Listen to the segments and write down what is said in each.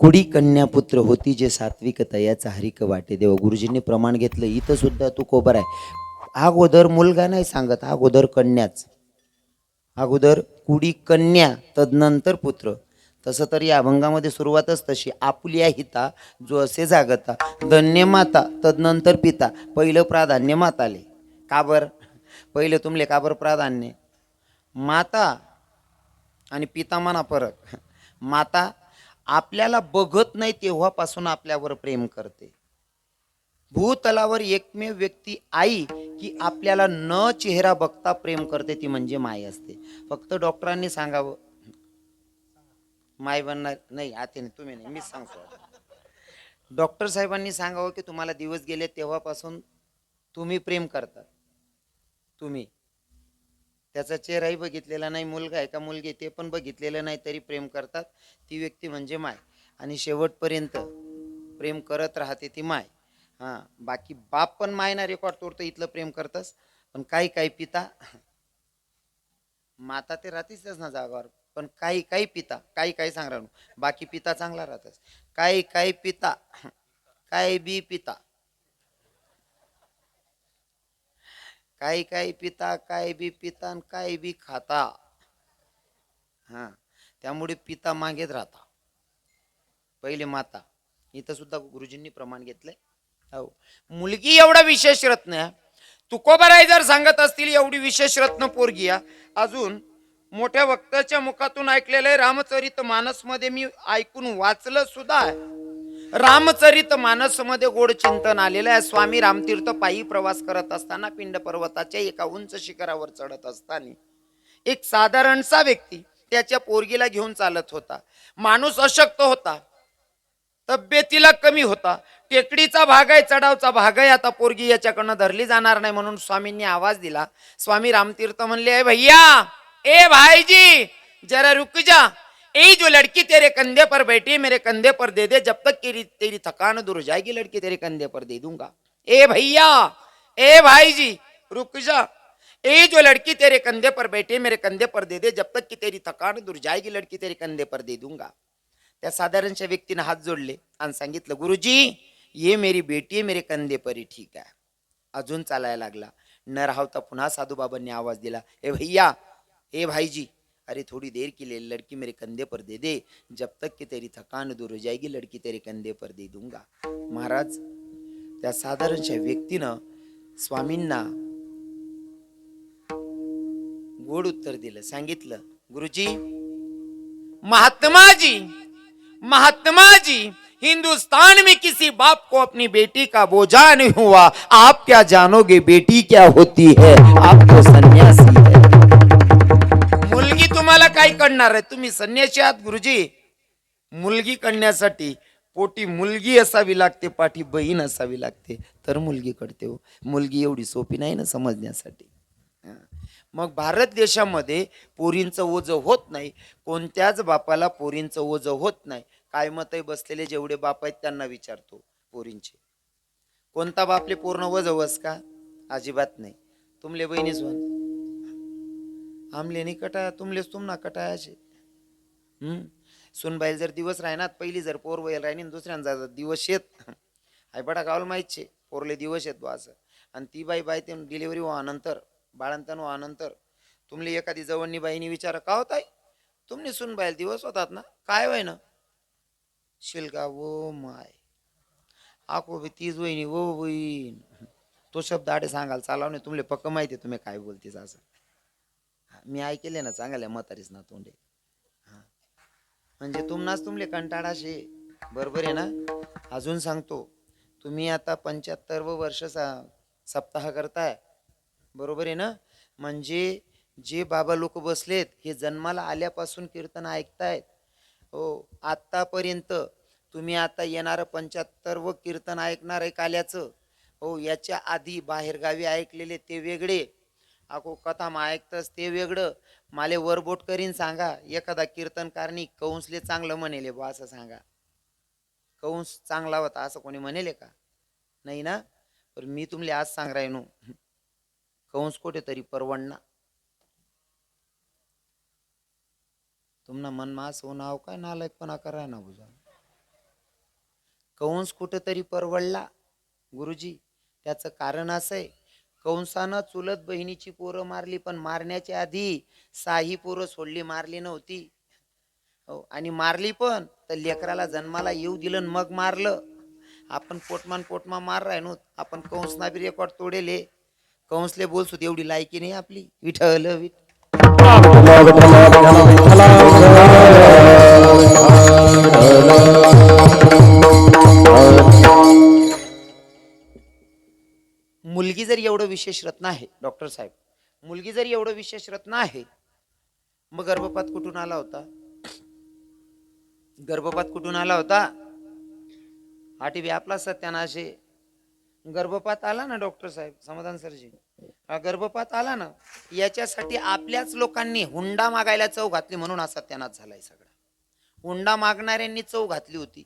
कुडी कन्यापुत्र होती जे सात्विकता याचा हरिक वाटे देव. गुरुजींनी प्रमाण घेतलं. इथं सुद्धा तू कोबर आहे अगोदर मुलगा नाही सांगत अगोदर कन्याच. अगोदर कुडी कन्या तदनंतर पुत्र. तसं तर या अभंगामध्ये सुरुवातच तशी. आपुल्या हिता जो असे जागता धन्य माता तदनंतर पिता. पहिलं प्राधान्य माताले. का बरं? पहिलं तुमले काबर प्राधान्य? माता आणि पिता म्हणा फरक माता आपल्याला बघत नाही तेव्हापासून आपल्यावर प्रेम करते. भूतलावर एकमेव व्यक्ती आई की आपल्याला न चेहरा बघता प्रेम करते ती म्हणजे माय असते. फक्त डॉक्टरांनी सांगावं. माय बनणार नाही आते नाही तुम्ही नाही मीच सांगतो. डॉक्टर साहेबांनी सांगावं की तुम्हाला दिवस गेले तेव्हापासून तुम्ही प्रेम करता. तुम्ही. त्याचा चेहराही बघितलेला नाही मुलगा आहे का मुलगी ते पण बघितलेलं नाही तरी प्रेम करतात. ती व्यक्ती म्हणजे माय. आणि शेवटपर्यंत प्रेम करत राहते ती माय. हां बाकी बाप पण माय ना रेकॉर्ड तोडतो इथलं प्रेम करतस पण काही काही पिता माता ते राहतेच ना जागावर. पण काही काही पिता काही काही सांगणार बाकी पिता चांगला राहतच काही काही पिता काही बी पिता काही काही पिता काय बी पिता आणि काय बी खाता. हा त्यामुळे पिता मागेच राहता. पहिले माता. इथं सुद्धा गुरुजींनी प्रमाण घेतलंय. हो. मुलगी एवढा विशेष रत्न आहे. तुकोबाराय जर सांगत असतील एवढी विशेष रत्न पोरगी आहे, अजून मोठ्या वक्ताच्या मुखातून ऐकलेलं आहे रामचरित मानसमध्ये मी ऐकून वाचलं सुद्धा आहे. रामचरित मानसमध्ये गोड चिंतन आलेलं आहे. स्वामी रामतीर्थ पायी प्रवास करत असताना पिंड पर्वताच्या एका उंच शिखरावर चढत असताना एक साधारणसा व्यक्ती त्याच्या पोरगीला घेऊन चालत होता. माणूस अशक्त होता. तब्येतीला कमी होता. टेकडीचा भाग आहे चढावचा भाग आहे. आता पोरगी याच्याकडनं धरली जाणार नाही म्हणून स्वामींनी आवाज दिला. स्वामी रामतीर्थ म्हणले भैया ए भाईजी जरा रुक जा. ए जो लड़की तेरे कंधे पर बैठी मेरे कंधे पर दे दे जब तक तेरी तेरी थकान दूर हो जाएगी लड़की तेरे कंधे पर दे दूंगा। ए भैया ए भाईजी रुक जा। ए जो लड़की तेरे कंधे पर बैठी मेरे कंधे पर दे दे जब तक की तेरी थकान दूर हो जाएगी लड़की तेरे कंधे पर दे दूंगा। त्या साधारणच्या व्यक्तीनं हात जोडले आणि सांगितलं गुरुजी ये मेरी बेटी आहे मेरे कंधे परी ठीक आहे अजून चालायला लागला. न राहता पुन्हा साधूबाबांनी आवाज दिला ए भैया ए भाईजी अरे थोड़ी देर के लिए लड़की मेरे कंधे पर दे दे, जब तक कि तेरी थकान दूर हो जाएगी, लड़की तेरे कंधे पर दे दूँगा। महाराज, त्या साधारणच्या व्यक्तीनं स्वामींना गोड उत्तर दिलं, सांगितलं, गुरुजी महात्मा जी महात्मा जी हिंदुस्तान में किसी बाप को अपनी बेटी का बोझा नहीं हुआ। आप क्या जानोगे बेटी क्या होती है? आप तो सन्यासी काय करणार आहे? तुम्ही संन्याशी आहात गुरुजी. मुलगी करण्यासाठी पोटी मुलगी असावी लागते पाठी बहीण असावी लागते. तर मुलगी कळते हो. मुलगी एवढी सोपी नाही ना समजण्यासाठी. मग भारत देशामध्ये पोरींचं ओझं होत नाही. कोणत्याच बापाला पोरींचं ओझं होत नाही. काय मत बसलेले जेवढे बाप आहेत त्यांना विचारतो पोरींचे. कोणता बापले पूर्ण वजवस का? अजिबात नाही. तुमले बहिणीच वन आमले नाही कटाया तुमलेच तुमना कटायाचे. हम्म? सुनबाईल जर दिवस राहणार पहिली जर पोर वयल राहिनी आणि दुसऱ्यांदा दिवस येत. हाय बडा गावला माहीतचे पोरले दिवस येत बा असं. आणि ती बाई बाई ते डिलिव्हरी व्हानंतर बाळंतन व्हानंतर तुमली एखादी जवळनी बाईनी विचार का होत आहे तुमने सुनबाईल दिवस होतात ना? काय वय ना शिलका वो माय. आको बी तीच वहिनी वो बहीण. तो शब्द आडे सांगाल चालाव नाही. तुमले पक्क माहिती आहे तुम्ही काय बोलतीस असं. मी ऐकले ना चांगल्या म्हातारीच ना तोंडे. हा. म्हणजे तुम्हाच तुमले कंटाळाशे बरोबर आहे ना? अजून सांगतो. तुम्ही आता पंच्याहत्तर वर्ष सा- सप्ताह करताय. बरोबर आहे ना? म्हणजे जे बाबा लोक बसलेत हे जन्माला आल्यापासून कीर्तन ऐकतायत. हो आत्तापर्यंत तुम्ही आता येणारं पंच्याहत्तरवं कीर्तन ऐकणार आहे काल्याचं. हो याच्या आधी बाहेरगावी ऐकलेले ते वेगळे. अको कथा मा ऐकतस ते वेगळं. माले वरबोट करीन सांगा. एखादा कीर्तनकारनी कंसले चांगलं म्हणेले बा असं सांगा. कंस चांगला होता असं कोणी म्हणेले का? नाही ना? पण मी तुमले आज सांग राहिनो कंस कोठे तरी परवडना तुमना मन मा असं नाव काय नालायकपणा कराय ना बुजा कंस कुठेतरी परवडला. गुरुजी त्याचं कारण असं आहे कंसानं चुलत बहिणीची पोरं मारली पण मारण्याच्या आधी साही पोरं सोडली मारली नव्हती. हो आणि मारली पण तर लेकराला जन्माला येऊ दिलं मग मारलं. आपण पोटमान पोटमा मार राहिनो आपण कंसना बी रेकॉर्ड तोडेले. कंसले बोलसू एवढी लायकी नाही आपली विठल विठ मुलगी जर एवढं विशेष रत्न आहे डॉक्टर साहेब मुलगी जर एवढं विशेष रत्न आहे मग गर्भपात कुठून आला होता? गर्भपात कुठून आला होता? आठी व्यापला सत्यानाशे. गर्भपात आला ना डॉक्टर साहेब समाधान सरजी? हा गर्भपात आला ना याच्यासाठी आपल्याच लोकांनी हुंडा मागायला चव घातली म्हणून हा सत्यानाश झालाय सगळा. हुंडा मागणाऱ्यांनी चव घातली होती.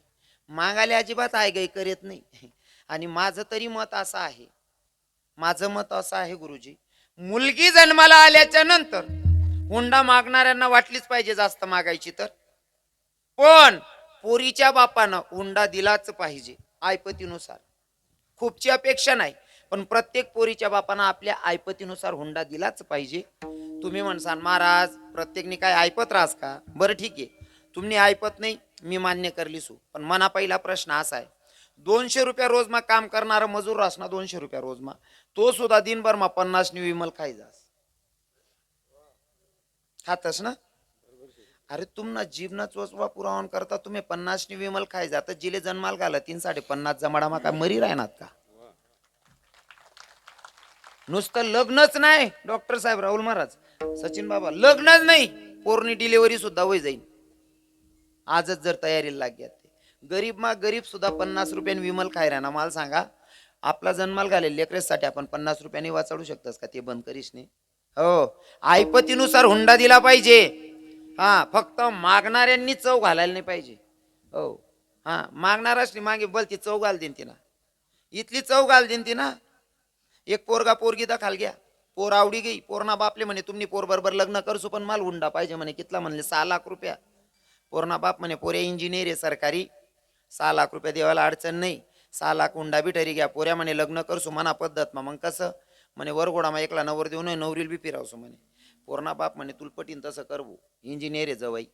मागायला अजिबात आय गय करत नाही. आणि माझं तरी मत असं आहे माझं मत असं आहे गुरुजी मुलगी जन्माला आल्याच्यानंतर हुंडा मागणाऱ्यांना वाटलीच पाहिजे जास्त मागायची तर. पण पोरीच्या बापानं हुंडा दिलाच पाहिजे आयपतीनुसार. खूपची अपेक्षा नाही पण प्रत्येक पोरीच्या बापानं आपल्या आयपतीनुसार हुंडा दिलाच पाहिजे. तुम्ही म्हणसान महाराज प्रत्येकने काय ऐपत राहस का? बरं ठीक आहे. तुम्ही ऐपत नाही मी मान्य करलीसू हो. पण मना पहिला प्रश्न असा आहे दोनशे रुपया रोजमा काम करणारा मजूर रास ना दोनशे रुपया रोजमा तो सुद्धा दिनभर मा पन्नास नि विमल खाई जास. खातस ना? अरे तुमना जीवना चोचवा पुरावण करता तुम्ही पन्नास नि विमल खाय जात जिले जन्माल घाला तीन साडे पन्नास जमाडामा काय मरी राहणार का? नुसतं लग्नच नाही डॉक्टर साहेब राहुल महाराज. सचिन बाबा लग्नच नाही पोरणी डिलिव्हरी सुद्धा होई जाईल आजच जर तयारीला लागली गरीब मा गरीब सुद्धा पन्नास रुपयाने विमल खाय राहणार? मला सांगा. आपला जन्माल घालेल लेकरेसाठी आपण पन्नास रुपयाने वाचाडू शकतस का? ते बंद करीस नाही हो. आयपतीनुसार हुंडा दिला पाहिजे. हा फक्त मागणाऱ्यांनी चव घालायला नाही पाहिजे. हो. हा मागणाराच नाही. मागे बोल ती चव घाल देईन तिना इथली चव घाल देईन ना एक पोरगा पोरगी दाखाल घ्या. पोर आवडी गई पोरणा बापले म्हणे तुम्ही पोर बरोबर लग्न करसू पण माल हुंडा पाहिजे म्हणे. कितला म्हणले? सहा लाख रुपया. पोरणा बाप म्हणे पोरे इंजिनियर आहे सरकारी. सहा लाख रुपया देवाला अडचण नाही. सहा लाख हुंडा बी ठरी घ्या. पोऱ्या म्हणे लग्न करसू मना पद्धत. मग कसं? म्हणे वरगोडामा एकला नवर देऊ नये नवरील बी फिरावसो म्हणे. पोरणा बाप म्हणे तुलपटीन तसं करवू. इंजिनियर आहे जवाई.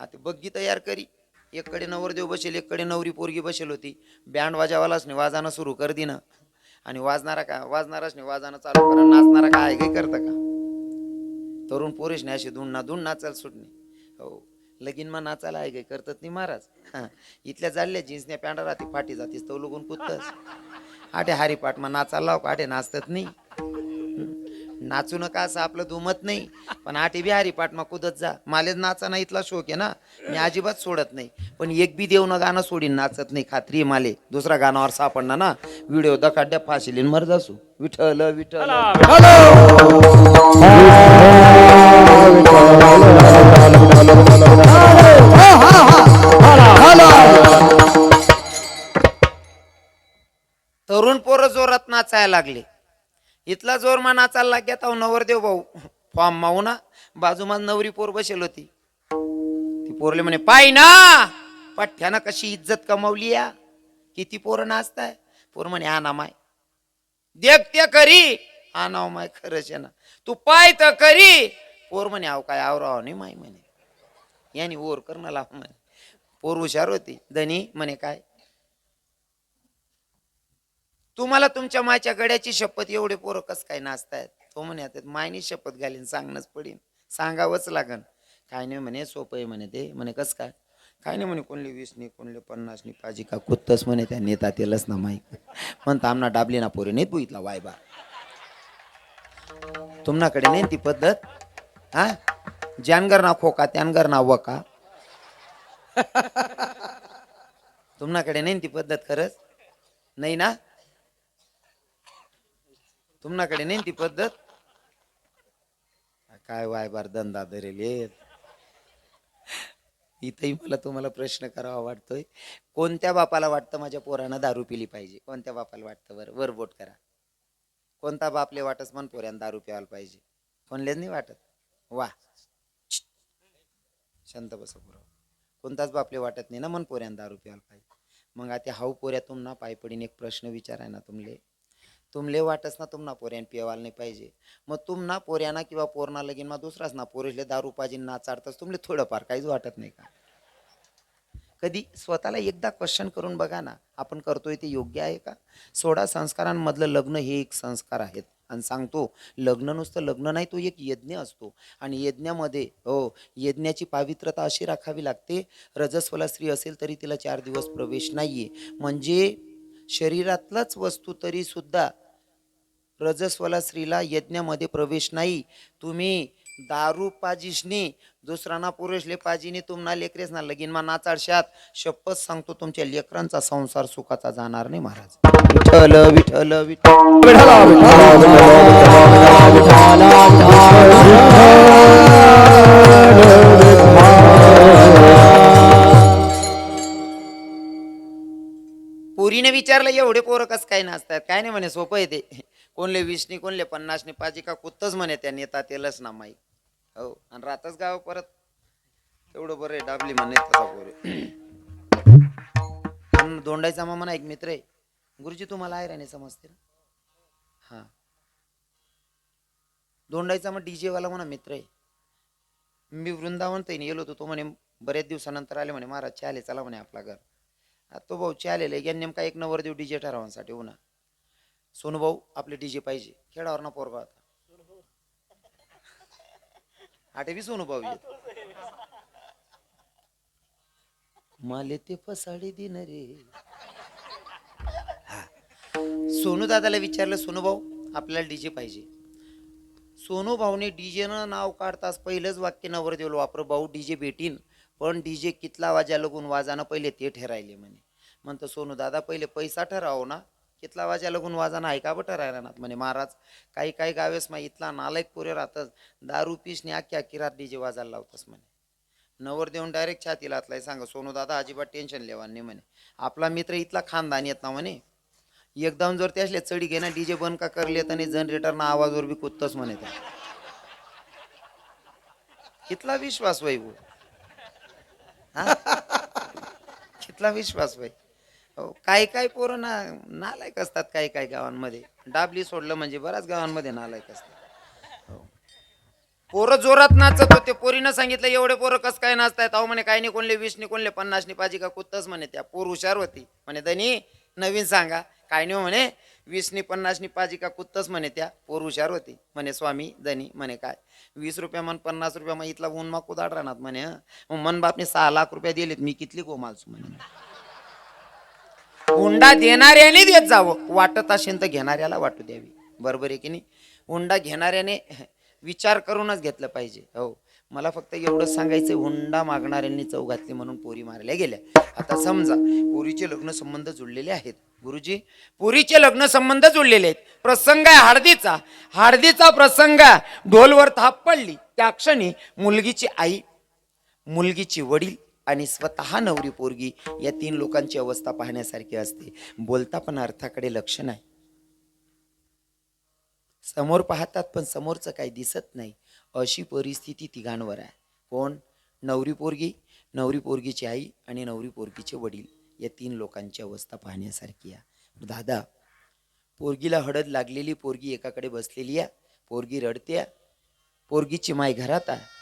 आता बग्गी तयार करी. एककडे नवरदेव बसेल एककडे नवरी पोरगी बसेल होती. बँड वाजावालाच नाही वाजानं सुरू कर दिनं. आणि वाजणारा का? वाजणाराच नाही वाजानं चालू करा नाचणारा काय काही करतं का? तरुण पोरेश नाही अशी धुंडा धुंड नाचाल सुटणे. हो. लगीन मग नाचायला आहे काही करतात नाही महाराज. हा. इथल्या चालल्या जीन्सने पॅन्ट राहते फाटी जातीस तो लोकून कुदतस आठे हारी पाठ मग नाचायला लाव आठे नाचतात नाही नाचू नका असं आपलं दुमत नाही पण आठे बी हारी पाठ मग कुदत जा. मालेच नाचा ना इथला शोक आहे ना मी अजिबात सोडत नाही. पण एक बी देऊन गाणं सोडीन नाचत नाही खात्री आहे माले. दुसरा गाण्यावर सापडणार ना व्हिडिओ दखाड्या फाशीलीन मर जासू. विठल विठल तरुण पोर जोरात नाचायला लागले. इथला जोर मा नाचायला लागल्या अहो नवरदेव भाऊ फॉर्म माऊ ना. बाजूमा नवरी पोर बसेल होती. ती पोरले म्हणे पाय ना पठ्यानं कशी इज्जत कमावली या. किती पोरं नाचताय. पोर म्हणे आना ना माय. देख ते करी. आनाव नाव माय खरंच आहे ना. तू पाय तर करी. पोर म्हणे आव काय आवराव नाही माय म्हणे. याने ओर करणं लाव म्हणे. पोर हुशार होती. धनी म्हणे काय? तुम्हाला तुमच्या मायच्या गड्याची शपथ एवढे पोरं कस काय नाचतायत? तो म्हणे आता मायनी शपथ घालीन सांगणंच पडीन. सांगावंच लागन. काय नाही म्हणे सोपं आहे म्हणे ते. म्हणे कस काय? काय नाही म्हणे कोणले वीस नाही कोणले पन्नास नाही का कुत्तस म्हणे त्या नेता तेलच ना माईक म्हणता आमना डाबली ना पोरे नेत बघितला वायबा. तुमनाकडे नाही ती पद्धत? हा? ज्यानगर ना खोका त्यानगर ना वका. तुमनाकडे नाही ती पद्धत खरंच? नाही ना? तुमनाकडे नाही ती पद्धत? काय वाय बार धंदा धरेल इथंही मला तुम्हाला प्रश्न करावा वाटतोय. कोणत्या बापाला वाटतं माझ्या पोरानं दारू पिली पाहिजे? कोणत्या बापाला वाटतं बरं? वर बोट करा. कोणता बापले वाटस पण पोऱ्यानं दारू प्यायला पाहिजे? कोणलेच नाही वाटत. वा. शांत बसा पुरावा कोणताच बापले वाटत नाही ना मन पोऱ्यान दारू प्यायला पाहिजे. मग आता हाऊ पोऱ्या तुम्हाला पाय पडीन एक प्रश्न विचाराय ना तुमले तुमले वाटच ना तुम्हाला पोऱ्यान पिवायला नाही पाहिजे. मग तुम्हाला पोऱ्याना किंवा पोरणा लगीन मग दुसराच ना पोरीले दारू पाजीन ना चाडताच तुमले थोडंफार काहीच वाटत नाही का? कधी स्वतःला एकदा क्वेश्चन करून बघा ना आपण करतोय ते योग्य आहे का? सोळा संस्कारांमधलं लग्न हे एक संस्कार आहेत. आणि सांगतो लग्न नुसतं लग्न नाही तो एक यज्ञ असतो. आणि यज्ञामध्ये हो यज्ञाची पावित्रता अशी राखावी लागते रजस्वला स्त्री असेल तरी तिला चार दिवस प्रवेश नाहीये. म्हणजे शरीरातलाच वस्तू तरी सुद्धा रजस्वला स्त्रीला यज्ञामध्ये प्रवेश नाही. तुम्ही दारू पाजिशनी दुसराना पुरुषले पाजिनी तुम्हाला लेकरेस ना लगीन मा नाचाडशात शपथ सांगतो तुमच्या लेकरांचा संसार सुखाचा जाणार नाही महाराज. विठल विठल विठ्ठल. विचारलं एवढे पोरं कस काय नाचतात? काय नाही म्हणे सोपं आहे ते. कोणले वीसनी कोणले पन्नासनी पाजी का कुत्तच म्हणे त्या नेता तेलच ना माई. हो आणि रातच गाव परत. तेवढं बरं आहे डाबली म्हणे तसा पोरे. पण दोंडाईचा मामा एक मित्र आहे. गुरुजी तुम्हाला आहे राणे समजते ना? हा. दोंडायचा मग डीजे वाला म्हणा मित्र आहे. मी वृंदावन तैने गेलो होतो तो म्हणे बरेच दिवसानंतर आले म्हणे महाराज चाले चला म्हणे आपला घर. आता तो भाऊ चालेल आहे नेमका एक नवर देऊ डीजे ठरावांसाठी हो सोनू भाऊ आपले डीजे पाहिजे. खेळावर ना पोरगा होता आठवी सोनू भाऊ माले ते फसाडी दिन रे. सोनू दादाला विचारलं सोनू भाऊ आपल्याला डीजे पाहिजे. सोनू भाऊने डीजे न नाव काढताच पहिलंच वाक्य नवर देवलं वापर भाऊ डीजे भेटीन पण डीजे कितला वाजा लगून वाजानं पहिले ते ठरायले म्हणे. म्हणतो सोनू दादा पहिले पैसा ठराव ना कितला वाजा लगून वाजाना ऐका बट ठरायला म्हणे महाराज? काही काही गावेस मा इथला नालायक पुरे राहतच दारू पिसने अख्खी किरात डीजे वाजायला लावतस म्हणे. नवर देऊन डायरेक्ट छातीला हातलाय सांग सोनू दादा अजिबात टेन्शन लेवा नाही म्हणे. आपला मित्र इथला खानदान येत ना म्हणे. एकदम जर ते असले चढी घे ना डीजे बंद का करले आणि जनरेटरना आवाजवर बी कुत्तच म्हणे त्या. कितला विश्वास वैभू हो? हा? कितला विश्वास वै हो काही काय पोरं ना नालायक असतात काही काही गावांमध्ये. डाबली सोडलं म्हणजे बऱ्याच गावांमध्ये नालायक असतात. हो. पोरं जोरात नाचत होते. पोरीनं सांगितलं एवढे पोरं कस काय नाचतायत? अहो म्हणे काही नाही कोणले वीसनी कोणले पन्नासनी पाहिजे का कुत्तच म्हणे त्या. पोर हुशार होती. म्हणे दनी नवीन सांगा. काय नाही हो म्हणे वीसनी पन्नासनी पाहिजे का कुत्तच म्हणे त्या. पोर हुशार होती. म्हणे स्वामी दनी म्हणे काय? वीस रुपया म्हण पन्नास रुपया मग इथला ऊन मग कुदाड राहणार म्हणे मग मन बापने सहा लाख रुपये दिलेत मी कितली गोमालसू म्हणे. हुंडा देणाऱ्याने देत जावं. वाटत असेल तर घेणाऱ्याला वाटू द्यावी. बरोबर आहे की नाही? हुंडा घेणाऱ्याने विचार करूनच घेतलं पाहिजे. हो. मला फक्त एवढंच सांगायचं हुंडा मागणाऱ्यांनी चौ घातली म्हणून पोरी मारल्या गेल्या. आता समजा पोरीचे लग्न संबंध जुळलेले आहेत. गुरुजी पोरीचे लग्न संबंध जुळलेले आहेत. प्रसंग आहे हळदीचा. हळदीचा प्रसंग आहे. ढोलवर थाप पडली त्या क्षणी मुलगीची आई मुलगीची वडील आणि स्वतः नवरी पोरगी या तीन लोकांची अवस्था पाहण्यासारखी असते. बोलता पण अर्थाकडे लक्ष नाही. समोर पाहतात पण समोरचं काही दिसत नाही. अशी परिस्थिती तिघांवर आहे. कोण? नवरी पोरगी नवरी पोरगीची आई आणि नवरी पोरगीचे वडील. या तीन लोकांची अवस्था पाहण्यासारखी आहे. दादा पोरगीला हळद लागलेली पोरगी एकाकडे बसलेली आहे. पोरगी रडते पोरगीची माय घरात आहे.